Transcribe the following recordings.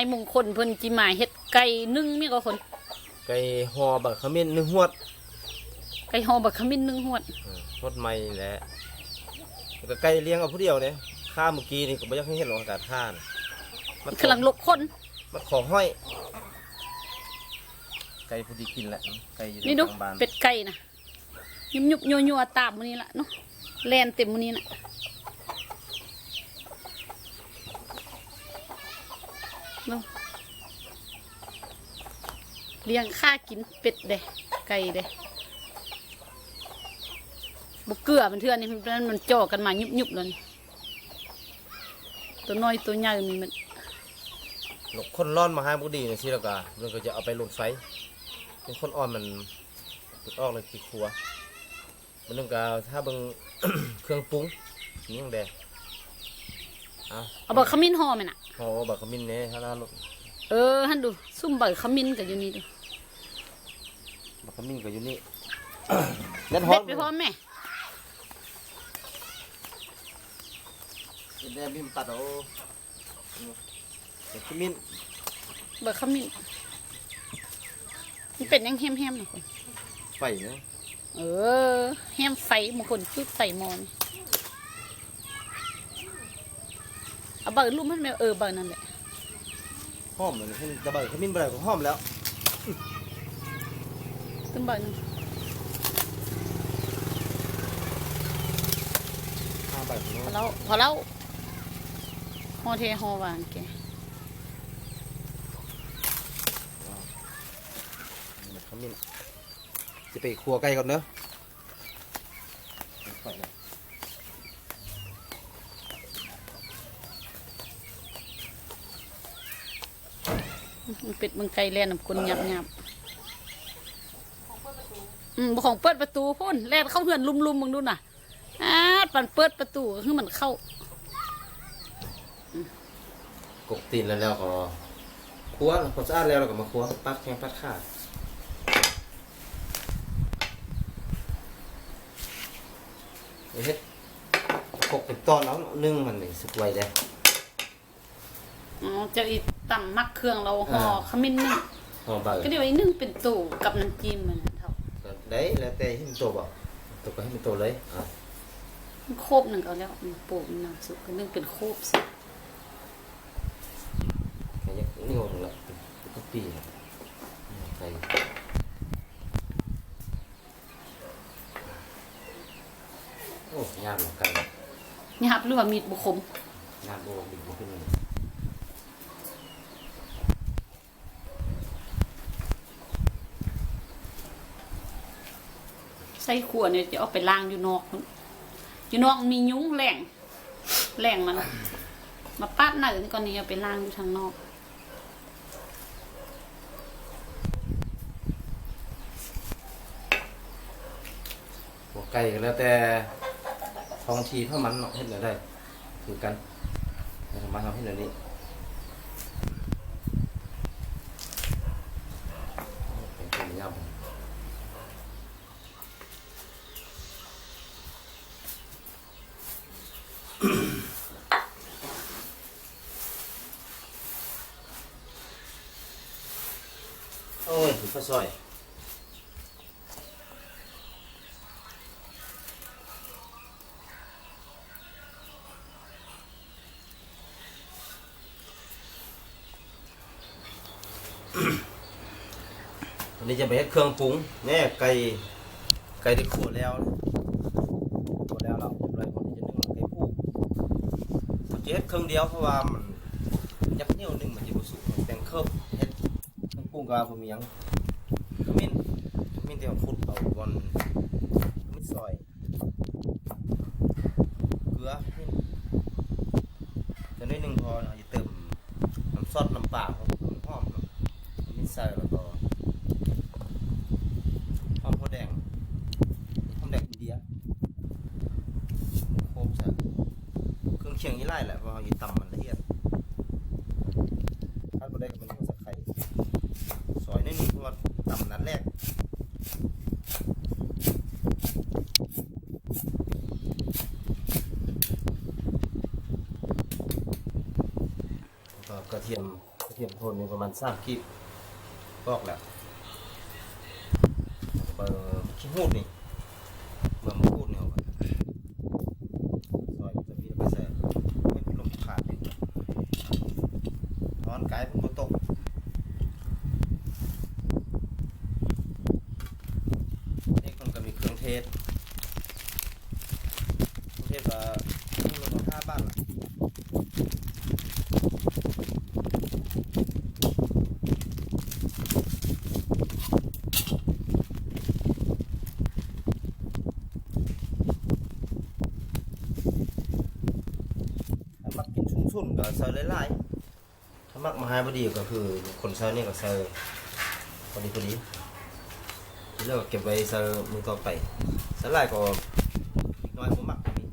ายมงคลเพิ่นจิมาเฮ็ดไก่นึ่งมีก็คนไก่หอบักขมิ้นนึ่งหวดไก่ห่อบักขมิ้นนึ่งหวดเออหวดใหม่แหละแล้วก็ไก่เลี้ยงเอาผู้เดียวเนี่ยข้าเมื่อกี้นี่ก็บ่อยากให้เห็นหรอกอากาศข้านะมันกำลังลกคนมันของห้อย ไก่ผู้ดีกินแหละไก่อยู่นี่ดูทางบ้านเป็ดไก่นะยุบยุบยัวยัวๆตามมื้อนี้ละเนาะแลนเต็มมื้อนี้น่ะ เนาะเลี้ยงข้ากินเป็ดเด้ไก่เด้บุกเกลือมันเทื่อนี่มันมันจ่อกันมายุบยุบๆเลยนี่ตัวน้อยตัวใหญ่มีมันนกคนร้อนมาหาบุดีเนี่ยสิแล้วก็มันก็จะเอาไปลงไฟเป็นคนอ่อนมันติดออกเลยติดครัวมันนึงก็ถ้าเบิ่งเครื่องปรุงนี่ยังแดงเอาเอาบักขมิ้นห่อไหมน่ะ ห่อบักขมิ้นเนี่ยถ้าน่าลดเออฮันดูซุ่มบักขมิ้นกับอยู่นี่ดูบักขมิ้นก็อยู่นี่เล่นฮอเบ็ตดไปพร้อมแม่เล่นแดงบิมตัดเอาบักขมิ้นบักขมิ้นมันเป็นยังแฮมแฮมๆนะคนไฟเนาะเออแฮมไฟบางคนจุดใส่หมอน เอาบักลุ่มให้แม่เออบักนั่นแหละหอมเลยให้ตะเบิกขมิ้นไปก็หอมแล้วตึ้มบักหนึงห้าใบของพอน้องแล้วพอแล้วฮอเทฮอหวานแกบักขมิ้นจะไปครัวไก่ก่อนเนอะไฟนะมั เป็ดเมืองไก่แลนน้ำกลยับยับอืมบ่ของเปิดประตูพุ่นแลนเข้าเหือนลุมๆมึงดูน่ะอ่าปันเปิดประตูคือมันเข้ากกตีนแล้วแล้วก็ครัวพอสะอาดแล้วเราก็มาครัวปัดแข้งปัดขาเฮ็ดกกเป็นตอนแล้วนึ่งมันนี่สุกไวเลยอ๋อเจ้าอี ต่ำมักเครื่องเราห่ออ่าขมิ้นนึ่งหอมเบอร์ก็เดี๋ยวไอ้นึ่งเป็นตู่กับน้ำจิ้มมันนะเท่า đấy là tê hình tổ bảo tổ có hình tổ lấy à มันโคบหนึ่งก็แล้วมันปลูกมันน้ำสุกก็นึ่งเป็นโคบสิ cái nhắc cũng nhiều là cái copy này thầy ô nhà một cái นี่ครับหรือว่ามีดบุคม nhà bộ mình có cái này ใส่ขวดเนี่ยจะเอาไปล้างอยู่นอกอยู่นอกมียุ้งแหล่งแหล่งมัน มาปัดหน้าอื่นก่อนนี้เอาไปล้างอยู่ทางนอก một cây là tê phong chi phát mắn nó hết ở đây thử căn Đây là mắn nó hết ở đây Cái này nhầm. Ôi thì phát sỏi วันนี้จะไปให้เครื่องปรุงเนี่ยไก่ไก่ที่ขั่วแล้วขั่วแล้วเราเรียบร้อยคนที่จะนึ่งไก่ผู้ผมจะเฮ็ดเครื่องเดียวเพราะว่ามันยักเหนียวหนึ่งมันจะบุสุแบ่งเครื่องเฮ็ดเครื่องปรุงกับผมยัง ที่เราขุดเอาบนขมิ้นซอยเกลือจะน้อยหนึ่งพอเราจะเติมน้ำซอสน้ำปลาของน้ำหอมนาะขมิ้นใส่แล้วก็หอมหัวแดงหอมแดงอินเดียโคมใส่เครื่องเคียงยี่ไล่แหละเพราะว่าอยู่ตำมันละเอียดถ้าบ่ได้ก็เป็นข้าวสักไข่ซอยนิดนึงเพราะว่าตำนัดแรกแล้วก็กระเทียม กระเทียมโทนนี่ประมา ณสามคลิปบอกแล้วเบอร์ขี้หูดนี่เบอร์มะกรูดนี่เอาไว้ซอยจะมีแล้วก็ใส่ให้เป็นลมขาดดินอนไกลเป็นบนตกนี่คนก็มีเครื่องเทศเครื่องเทศว่าเราต้องห้าบ้านละ ถ้ามัก กินชุ่มๆก็ใส่หลายๆถ้ามักมาหายบดีก็คือคนใส่นี่ก็ใส่พอดีพอดีที่เราเก็บไว้ใส่มือต่อไปใส่หลายก็อีกน้อยผมมักนี่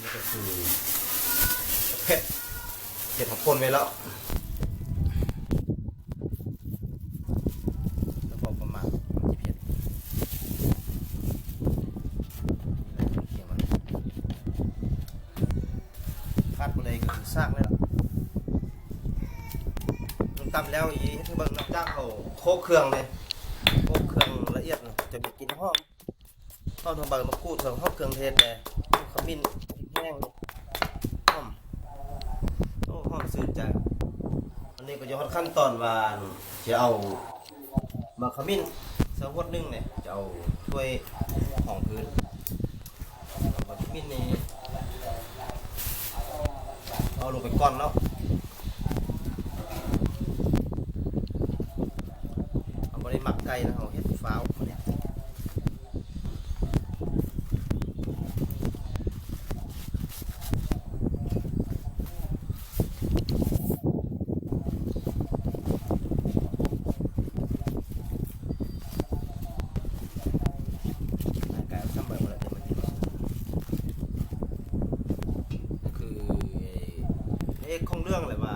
นี่ก็คือเผ็ดเผ็ดทับปนไว้แล้วพอประมาณที่เผ็ด คาดบเลยก็คือซากเลยล่ะลงตำแล้วอีให้เบิ่งน้ำจ้างเขาโค กเครื่องเลยโคกเครื่องละเอียดน่ะจะมีกลินหอมหอมทางใบมะกรูดทางหอมเครื่องเทศเลยขมิ้นพริกแห้งนี่หอมโอ้หอมสื่นใจอันนี้ก็จะฮอดขั้นตอนว่าจะเอามาขมิ้นสักวดหนึงเนี่ยจะเอาถ้วยของพื้นเอามาขมิ้นนี่เอาลงไปก่อนเนาะเอาบริหมักไก่นะเอาเห็ดฟ้าวมาเนี่ยไก่เอาซ้ำไปหมดแล้วเดี๋ยวมันจะก็คือเอกของเรื่องเลยว่า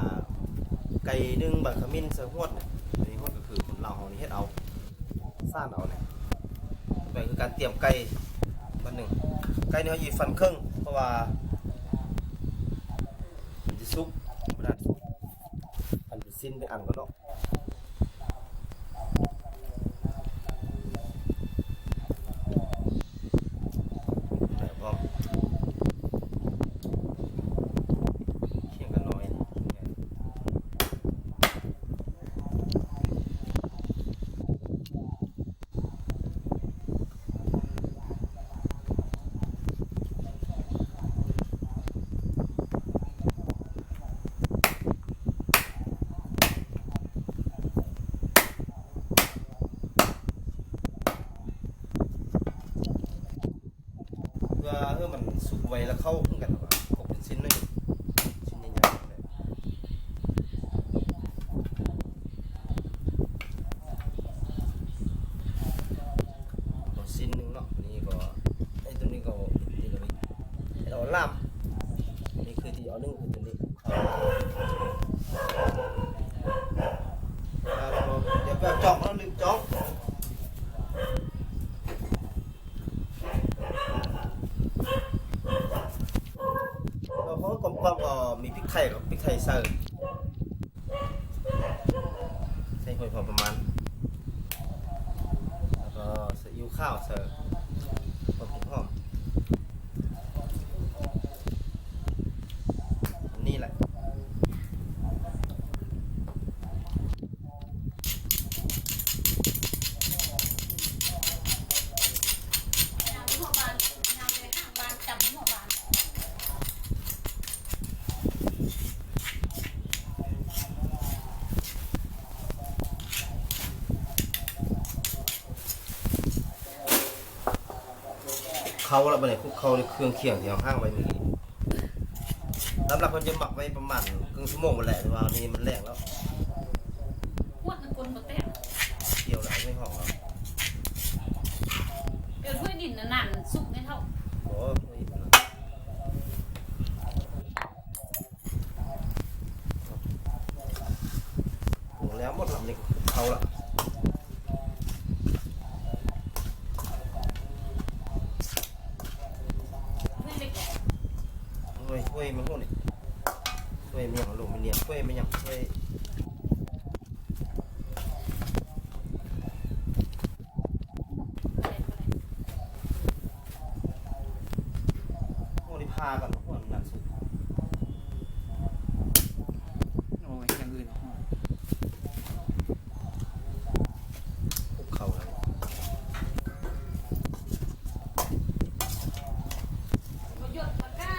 ไก่ นึ่งบักขมิ้นเสือหวดเนี่ยอันนี้หวดก็คือคนเราเอานี่เฮ็ดเอาซ่านเอาเนี่ยไปคือการเตรียมไก่วันหนึ่งไก่เนี่ยเขาหยิบฟันครึ่งเพราะว่ามันจะซุกไม่ได้ซุกมันเป็นสิ้นเป็นอันก็เนาะแต่พร้อมเคียงกันน้อยเนี่ย เพื่อให้มันสุกไวแล้วเข้าขึ้นกันว่าครบเป็นชิ้นหนึงชิ้นใหญ่ๆเลยเอาชิ้นหนึงเนาะนี่ก็ไอ้ตัวนี้ก็นี่ก็มีไอ้เรา ล่ามนี่คือที่เอานึ่งคือตัวนี้เดี๋ยวไปจอกแล้วลืมจอกเราเขากลมกลมก็มีพริกไทยกับพริกไทยเสิร์ฟใส่หอยพอประมาณแล้วก็ซีอิ๊วข้าวเสิร์ฟพอพริกหอมอันนี่แหละ หัวบานยามไปข้างบ้านจำหัวบาน เขาแล้วไปไหนคุกเขาในเครื่องเคียงที่เอาห้างไว้เมื่อกี้สำหรับคนจะหมักไว้ประมาณครึ่งชั่วโมงหมดแหละแต่ว่าอันนี้มันแรงแล้วหัวตะกนบ่แตกเกี่ยวแล้วไม่หอมแล้วเดี๋ยวถ้วยดินน่ะนั่นสุกไม่เท่าโอ้ยปรุงแล้วหมดลำนี้เขาละ ถ้วยเล็ก เออ วยถ้วยมันพวกนี้ถ้วยเมียงอลูมิเนียมถ้วยไม่ยังถ้วยพวกนี้พากันพวกนั้นหนักสุด โอ้ยอย่างอื่นเหรอ พวกเขาเลย ประโยชน์มันก็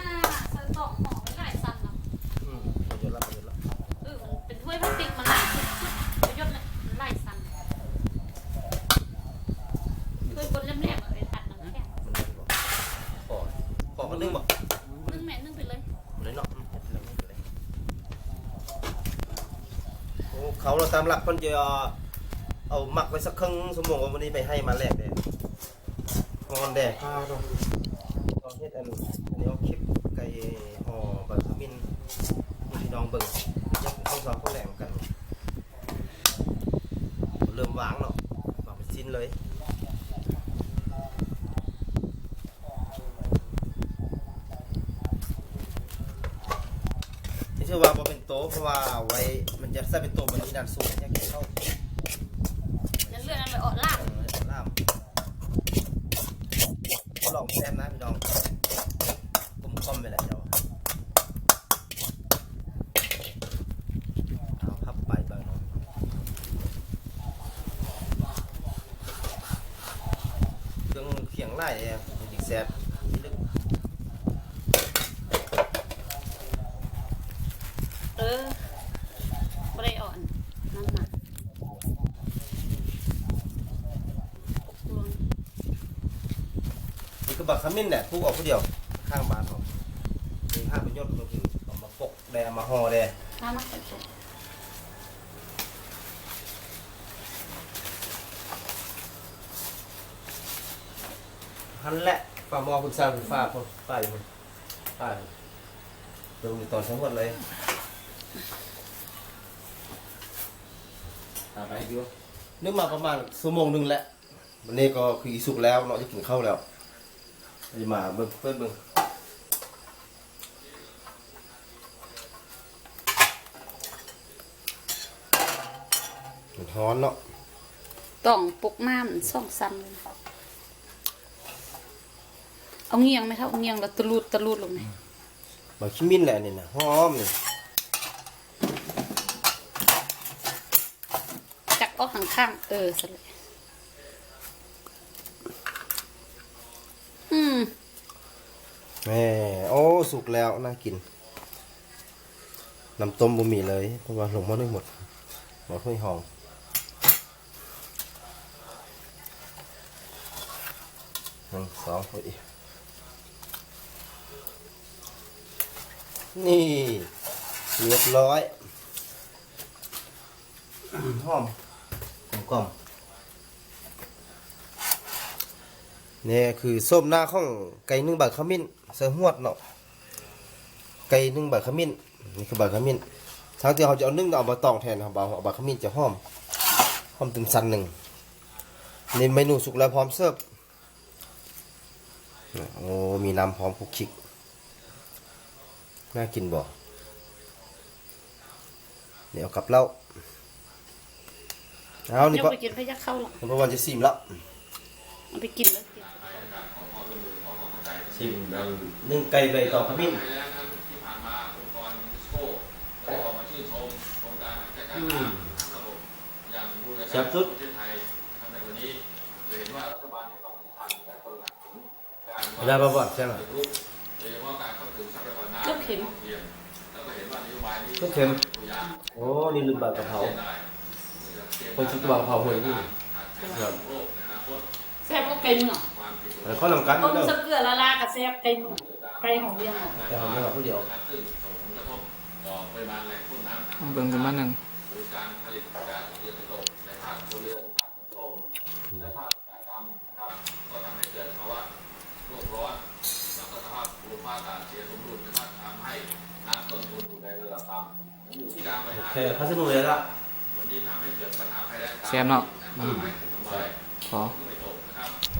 ใส่ตอกหมอไว้หลายซันเนาะ อืมประโยชน์ละประโยชน์ละ เออมันเป็นถ้วยพลาสติกมันหลายสุดๆประโยชน์เลยมันหลายซันถ้วยบนแหลมๆอะไปผัดน้ำแข็ง มันนึ่งบ่ขอข อก็นึ่งบ่นึ่งแม่นึ่งไปเลยเลยเนาะอืมเห็ดแล้วนึ่งไปเลยโอ้เขาเราตามหลักเพิ่นจะเอาหมักไว้สักครึ่งชั่วโมงวันนี้ไปให้มาแลกเด้งอนแดดข้าวต้องต้องเฮ็ดอันอันนี้เอาคลิปไก่ห่อเบิร์ขมิ้นนี่พี่น้องเบิ่งยังต้องสอนเขาแหลมกัน เริ่มวางเนาะวางเป็นชิ้นเลย ที่ชื่อว่าบ่เป็นโต๊ะเพราะว่าไว้มันจะใส่เป็นโต๊ะมันมีด้านสูงแค่กินเข้าแล้วเลื่อนมันไปออกลาบเออล่ามก็ลองแซมนะพี่น้องกุมคอมไปแหละเจ้าเอาพับไปเบิ่งเนาะเครื่องเคียงไล่เองจริงๆแซ่บที่ลึก เออไม่ได้อ่อนนั่นน่ะรวม นี่คือบัก ขมิ้นแหละพูกออกผู้เดียว ข้างบ้านเขามีห้าประยชน์ก็คือเอามาปกแดงมาห่อแดงข้าวมักเป็นสุกหันแหละฝ่ามอคุณสร้างคุณฟ้าคนป้าอยู่คนป้าอยู่เดี๋ยวมีตอนทั้งหมดเลยตาไปดูนึกมาประมาณชั่วโมงหนึ่งแหละวันนี้ก็คืออีสุกแล้วเนาะจะกินข้าวแล้ว จะมาเบิ่งเพิ่นเบิ่งมันร้อนเนาะต้องปลุกน้ำส่องซันเอาเงียงไหมครับเอาเงียงแล้วตะลูดตะลูดลงไหมบักชิมินแหละนี่นะหอมนี่จักออกข้างๆเออสเลย อืมแหม่โอ้สุกแล้วน่ากิน น้ำต้มบะหมี่เลยเพราะว่าลงมาด้หมดหมดถ้วยหอมหนึ่งสองโอ้ยนี่เรียบร้อยอืมหอมกลม กล่อมนี่คือส้มหน้าของไก่นึ่งบาทขมิ้นเสือหวดเนาะไก่นึ่งบาทขมิ้นนี่คือบาทขมิ้นทั้งที่เขาจะเอานึ่งเอามาตองแทนครับเอาเอาบาทขมิ้นจะหอมหอมตึมสันหนึ่งนี่เมนูสุกแล้วพร้อมเสิร์ฟโอ้มีน้ำพร้อมคลุกคลิกน่ากินบ่เดี๋ยวกลับเหล้าเอานี่ยกปะไปกินพยักเข้าหรอกเพราะวันจะซิมแล้วเอาไปกินเลยกิน ชิมนึ่งไก่ใบตองขมิ้นที่ผ่านมาองค์กรโก้ได้ออกมาชื่นชมโครงการจัดการน้ำทั้งระบบอย่างบูรณาการประเทศไทยทำในวันนี้โดยเห็นว่ารัฐบาลให้ความสำคัญและคนหลักถึงการเวลาประวัติใช่ไหมปฏิรูปโดยเฉพาะการเข้าถึงทรัพยากรน้ำก็เข็มเทียมแล้วก็เห็นว่านโยบายนี้ก็เค็มตัวอย่างโอ้นี่ลืมบาดกะเพราเช่นได้คนชุดวางเผาหวยนี่ครับโลกในอนาคตแซ่บก็ไก่เมืองความผิด แล้วข้อนำกันต้มเด้อสะเกลือละลากับแซ่บไก่เมืองไก่ของเรียงออกแต่ของเราผู้เดียวซึ่งส่งผลกระทบต่อปริมาณแหล่งต้นน้ำเอาเบิ่งกันมาหนึ่งหรือการผลิตก๊าซเรือนกระจกในภาคครัวเรือนภาคขนส่งในภาคอุตสาหกรรมครับก็ทำให้เกิดภาวะโลกร้อนแล้วก็สภาพภูมิอากาศเสียสมดุลนะครับทำให้น้ำต้นทุนอยู่ในระดับต่ำอยู่ที่การบริโอหารเคพัสดุเลยละวันนี้ทำให้เกิดปัญหาภัยแล้งแซมเนาะทำให้ถึงทำลายขอพื